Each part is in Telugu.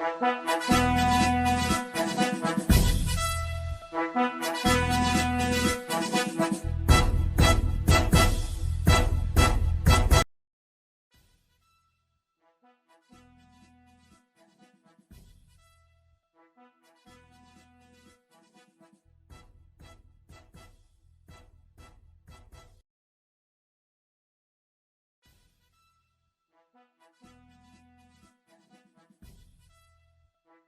Thank you.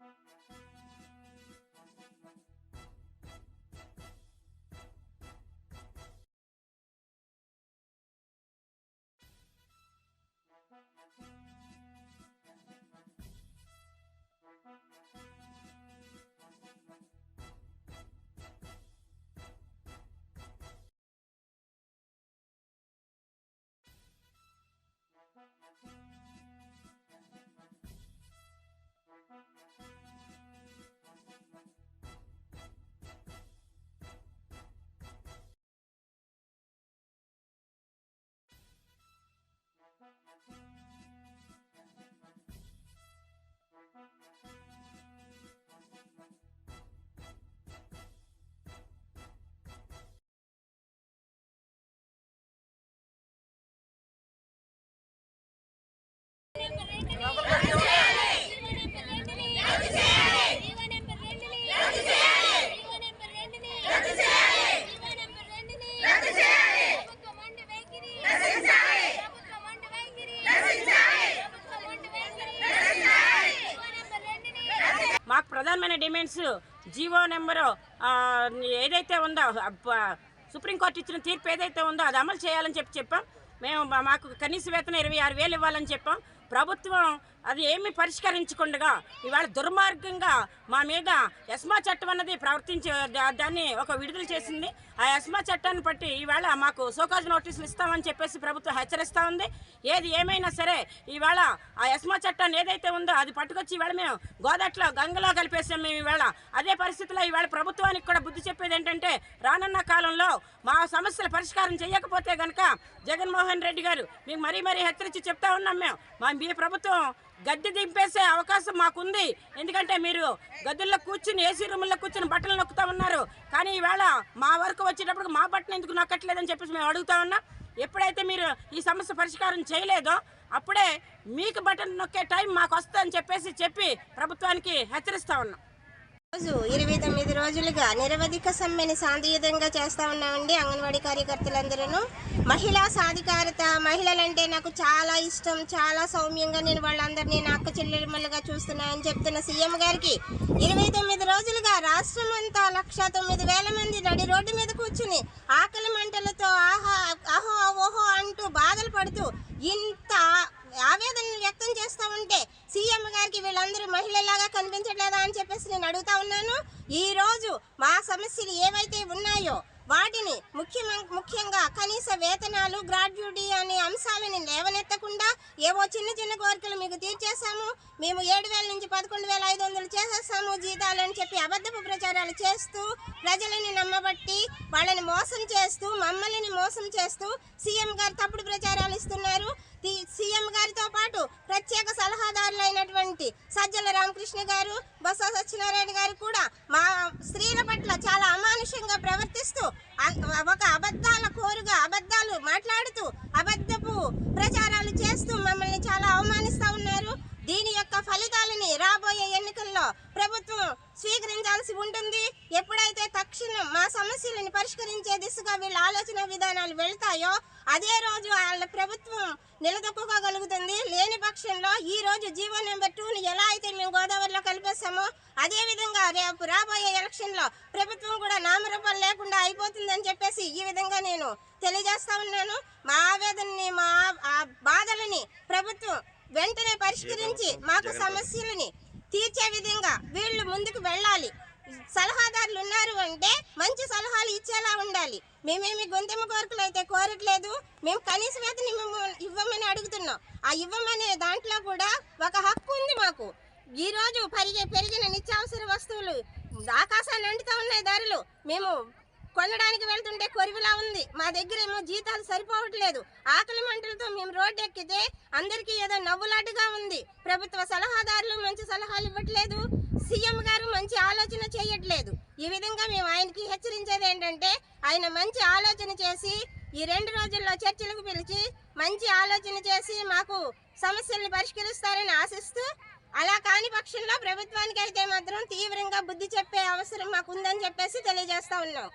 మాకు ప్రధానమైన డిమాండ్స్ జీవో నెంబరు ఏదైతే ఉందో సుప్రీంకోర్టు ఇచ్చిన తీర్పు ఏదైతే ఉందో అది అమలు చేయాలని చెప్పి చెప్పాం. మేము మా- మాకు కనీస వేతనం ఇరవై ఆరు వేలు ఇవ్వాలని చెప్పాం. ప్రభుత్వం అది ఏమి పరిష్కరించకుండా ఇవాళ దుర్మార్గంగా మా మీద ఎస్మా చట్టం అన్నది ప్రవర్తించే దా- దాన్ని ఒక విడుదల చేసింది. ఆ ఎస్మా చట్టాన్ని బట్టి ఇవాళ మాకు సోకాజ్ నోటీసులు ఇస్తామని చెప్పేసి ప్రభుత్వం హెచ్చరిస్తూ ఉంది. ఏది ఏమైనా సరే ఇవాళ ఆ ఎస్మా చట్టాన్ని ఏదైతే ఉందో అది పట్టుకొచ్చి ఇవాళ మేము గోదాట్లో గంగలో కలిపేసాం మేము ఇవాళ. అదే పరిస్థితిలో ఇవాళ ప్రభుత్వానికి కూడా బుద్ధి చెప్పేది ఏంటంటే రానున్న కాలంలో మా సమస్యల పరిష్కారం చేయకపోతే కనుక జగన్మోహన్ రెడ్డి గారు మీకు మరీ మరీ హెచ్చరించి చెప్తా ఉన్నాం మేము. మా మీ ప్రభుత్వం గద్దె దింపేసే అవకాశం మాకుంది. ఎందుకంటే మీరు గదుల్లో కూర్చుని ఏసీ రూముల్లో కూర్చుని బట్టలు నొక్కుతా ఉన్నారు. కానీ ఈవేళ మా వరకు వచ్చేటప్పుడు మా బట్టలు ఎందుకు నొక్కట్లేదని చెప్పేసి మేము అడుగుతా ఉన్నాం. ఎప్పుడైతే మీరు ఈ సమస్య పరిష్కారం చేయలేదో అప్పుడే మీకు బటన్ నొక్కే టైం మాకు వస్తుందని చెప్పేసి చెప్పి ప్రభుత్వానికి హెచ్చరిస్తా ఉన్నాం. రోజు ఇరవై తొమ్మిది రోజులుగా నిరవధిక సమ్మెని శాంతియుతంగా చేస్తా ఉన్నామండి అంగన్వాడీ కార్యకర్తలందరూ మహిళా సాధికారత మహిళలంటే నాకు చాలా ఇష్టం చాలా సౌమ్యంగా నేను వాళ్ళందరినీ నా అక్క చెల్లెమ్మలుగా చూస్తున్నానని చెప్తున్న సీఎం గారికి ఇరవై తొమ్మిది రోజులుగా రాష్ట్రం అంతా లక్ష తొమ్మిది వేల మంది నడి రోడ్డు మీద కూర్చుని ఆకలి మంటలతో ఆహా ఆహో ఓహో అంటూ బాధలు పడుతూ ఇంత ఆవేదన సీఎం గారికి వీళ్ళందరూ మహిళలాగా కనిపించట్లేదా అని చెప్పేసి నేను అడుగుతా ఉన్నాను. ఈ రోజు మా సమస్యలు ఏవైతే ఉన్నాయో వాటిని ముఖ్యమ ముఖ్యంగా కనీస వేతనాలు గ్రాడ్యుటీ అనే అంశాలని లేవనెత్తకుండా ఏవో చిన్న చిన్న కోరికలు మీకు తీర్చేశాము. మేము ఏడు వేల నుంచి పదకొండు వేల ఐదు వందలు చేసేస్తాము జీతాలు అని చెప్పి అబద్ధపు ప్రచారాలు చేస్తూ ప్రజలని నమ్మబట్టి వాళ్ళని మోసం చేస్తూ మమ్మల్ని మోసం చేస్తూ సీఎం గారు తప్పుడు ప్రచారాలు ఇస్తున్నారు. సీఎం గారితో పాటు ప్రత్యేక సలహాదారులు అయినటువంటి సజ్జల రామకృష్ణ గారు బొత్స సత్యనారాయణ గారు కూడా మా స్త్రీల పట్ల చాలా అమానుషంగా ప్రవర్తిస్తూ ఒక అబద్ధాల కోరుగా అబద్ధాలు మాట్లాడుతూ అబద్ధపు ప్రచారాలు చేస్తూ మమ్మల్ని చాలా అవమానిస్తూ ఉన్నారు దీని యొక్క ఫలితాలని రాబోయే ఎన్నికల్లో ప్రభుత్వం స్వీకరించాల్సి ఉంటుంది. ఎప్పుడైతే తక్షణం మా సమస్యలను పరిష్కరించే దిశగా వీళ్ళ ఆలోచన విధానాలు వెళ్తాయో అదే రోజు వాళ్ళ ప్రభుత్వం నిలదొక్కుకోగలుగుతుంది. లేని పక్షంలో ఈ రోజు జీవో నెంబర్ టూని ఎలా అయితే మేము గోదావరిలో కలిపేస్తామో అదే విధంగా రేపు రాబోయే ఎలక్షన్లో ప్రభుత్వం కూడా నామరూపాలు లేకుండా అయిపోతుందని చెప్పేసి ఈ విధంగా నేను తెలియజేస్తా ఉన్నాను. మా ఆవేదనని మా బాధలని ప్రభుత్వం వెంటనే పరిష్కరించి మాకు సమస్యలని తీర్చే విధంగా వీళ్ళు ముందుకు వెళ్ళాలి. సలహాదారులు ఉన్నారు అంటే మంచి సలహాలు ఇచ్చేలా ఉండాలి. మేమేమి గొంతెమ్మ కోరికలు అయితే కోరట్లేదు. మేము కనీస వేతనం ఇవ్వమ- ఇవ్వమని అడుగుతున్నాం. ఆ ఇవ్వమనే దాంట్లో కూడా ఒక హక్కు ఉంది మాకు. ఈ రోజు పెరిగే పెరిగిన నిత్యావసర వస్తువులు ఆకాశాన్ని అంటుతా ఉన్నాయి ధరలు మేము కొనడానికి వెళ్తుంటే కొరివిలా ఉంది. మా దగ్గర ఏమో జీతాలు సరిపోవట్లేదు. ఆకలి మంటలతో మేము రోడ్డు ఎక్కితే అందరికీ ఏదో నవ్వులాటగా ఉంది. ప్రభుత్వ సలహాదారులు మంచి సలహాలు ఇవ్వట్లేదు. సీఎం గారు మంచి ఆలోచన చేయట్లేదు. ఈ విధంగా మేము ఆయనకి హెచ్చరించేది ఏంటంటే ఆయన మంచి ఆలోచన చేసి ఈ రెండు రోజుల్లో చర్చలకు పిలిచి మంచి ఆలోచన చేసి మాకు సమస్యల్ని పరిష్కరిస్తారని ఆశిస్తూ అలా కాని పక్షంలో ప్రభుత్వానికి అయితే మాత్రం తీవ్రంగా బుద్ధి చెప్పే అవసరం మాకు ఉందని చెప్పేసి తెలియజేస్తా ఉన్నాం.